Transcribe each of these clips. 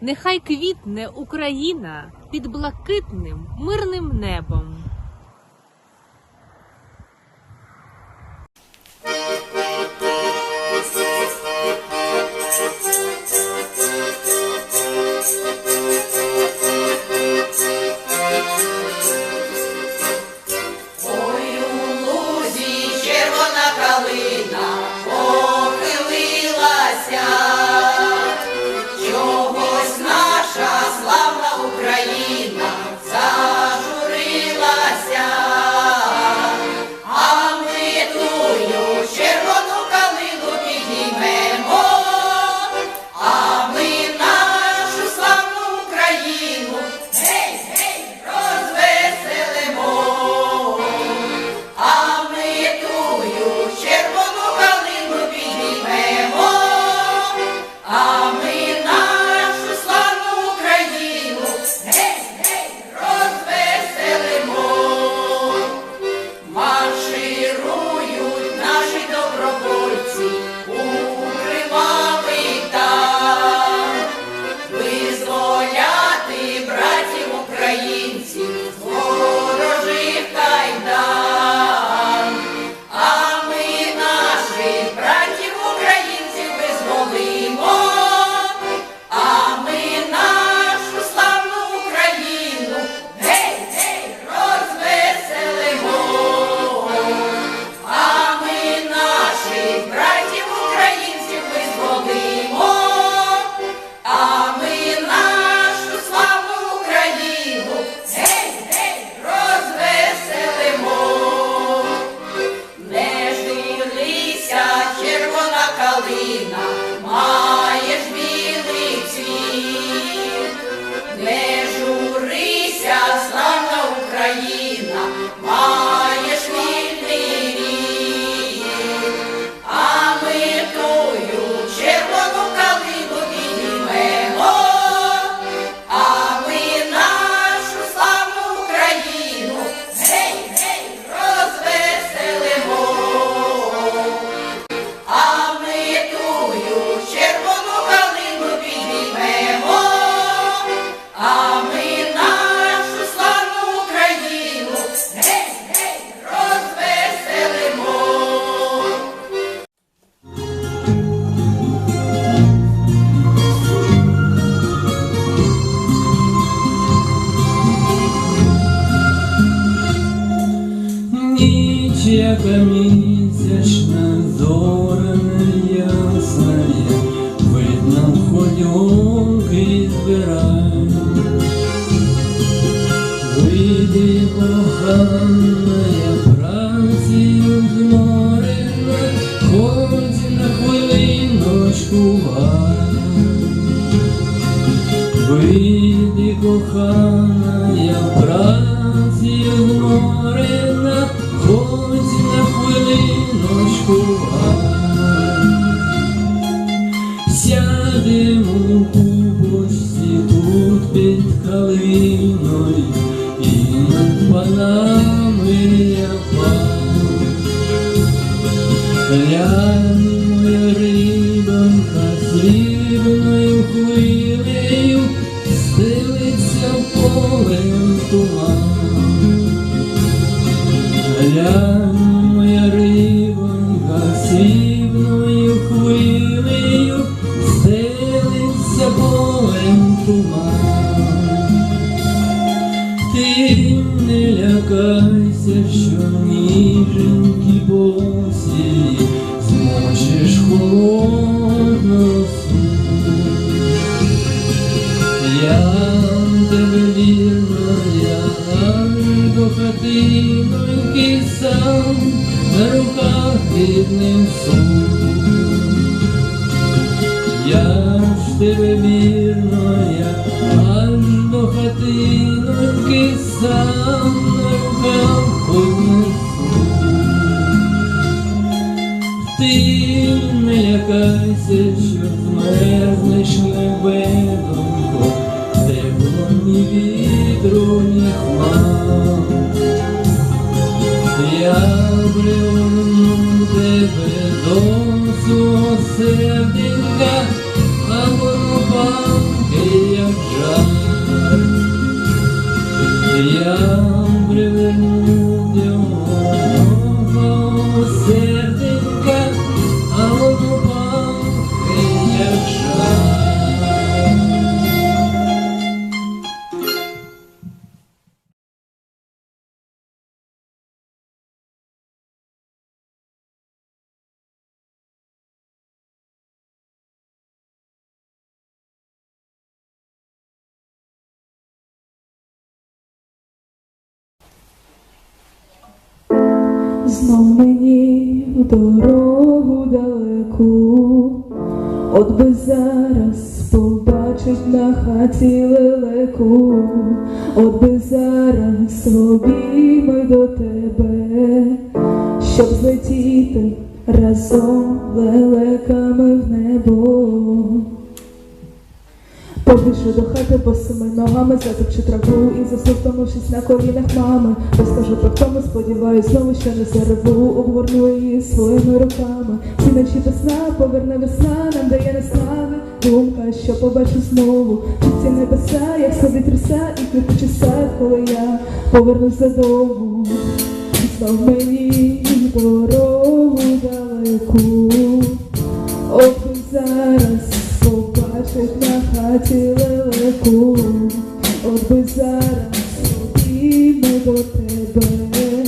Нехай квітне Україна під блакитним мирним небом. Ніч, яка місячна, зоряна ясная, видно, ходюнки збирай. Вийди, коханая, працею зморена, хоч на хвилиночку гай. Вийди, коханая, працею зморена, Сядемо у кубочці тут під калиною і над панами я пану. Глянь, моя рибонька срібною хвилею Ти не лякайся, що ніженькі босі змочиш холодно Я тебе вірно, я до хатиноньки сам на руках віднесу. Я ж тебе вірно, не лякайся, що змерзнеш небедонько, де було ні вітру, ні хмар. Я бревну тебе до свого Знов мені в дорогу далеку, от би зараз побачить на хаті лелеку, от би зараз обійми до тебе, щоб злетіти разом лелеками в небо. Побіжу до хати босими ногами, затопчу траву і засовтомившись на колінах мами. Розкажу про втому, сподіваюсь, знову що не зареву, обгорну її своїми руками. Ці ночі весна, поверне весна, нам дає наснаги. Думка, що побачу знову, чи ці небеса, як собі тряса і квітучий сад, коли я повернусь додому. Знов мені дорогу далеку. Би зараз побачить на хаті лелеку, от би зараз обійми до тебе,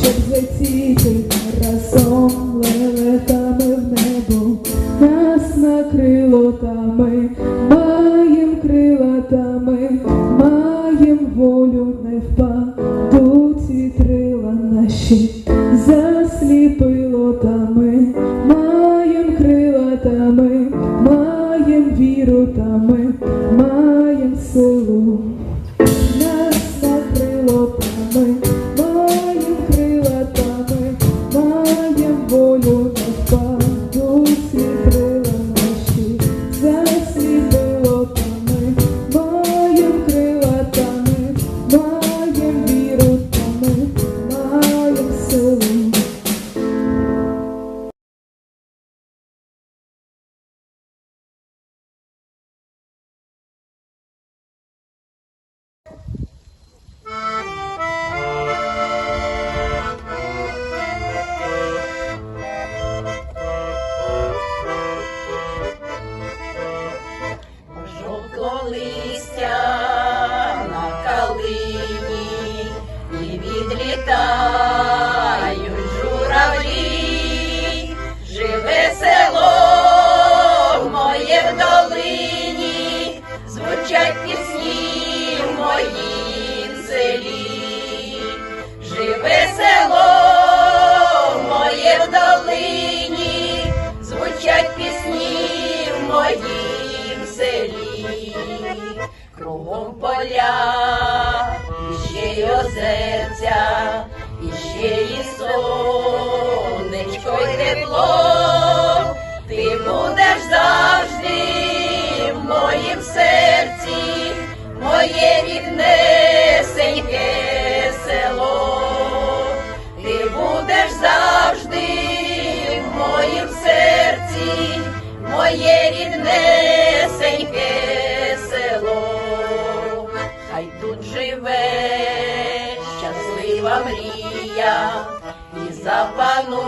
щоб злетіти разом лелеками в небо, нас накрило тами, маєм крила тами, маєм волю не впадуть вітрила наші, засліпило тами, відлітають журавлі, живе село моє в долині, звучать пісні в моїм селі, живе село моє в долині, звучать пісні в моїм селі, кругом поля, озерця, і ще й сонечко й тепло, ти будеш завжди в моїм серці, моє ріднесеньке село, ти будеш завжди в моїм серці, моє ріднесеньке село, хай тут живе мрія. І запанує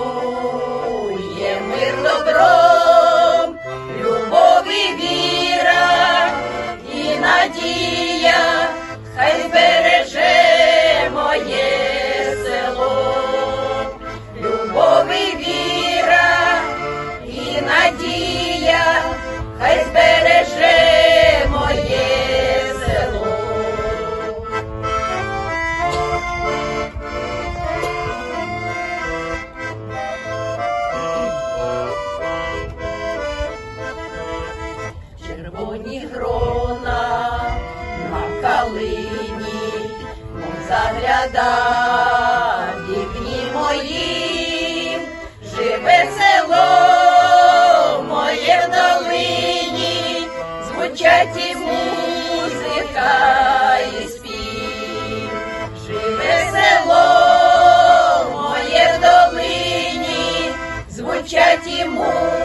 мир добром, сада, дівні мої, живе село моє в долині, звучать і музика і спів, живе село моє в долині, звучать і музика.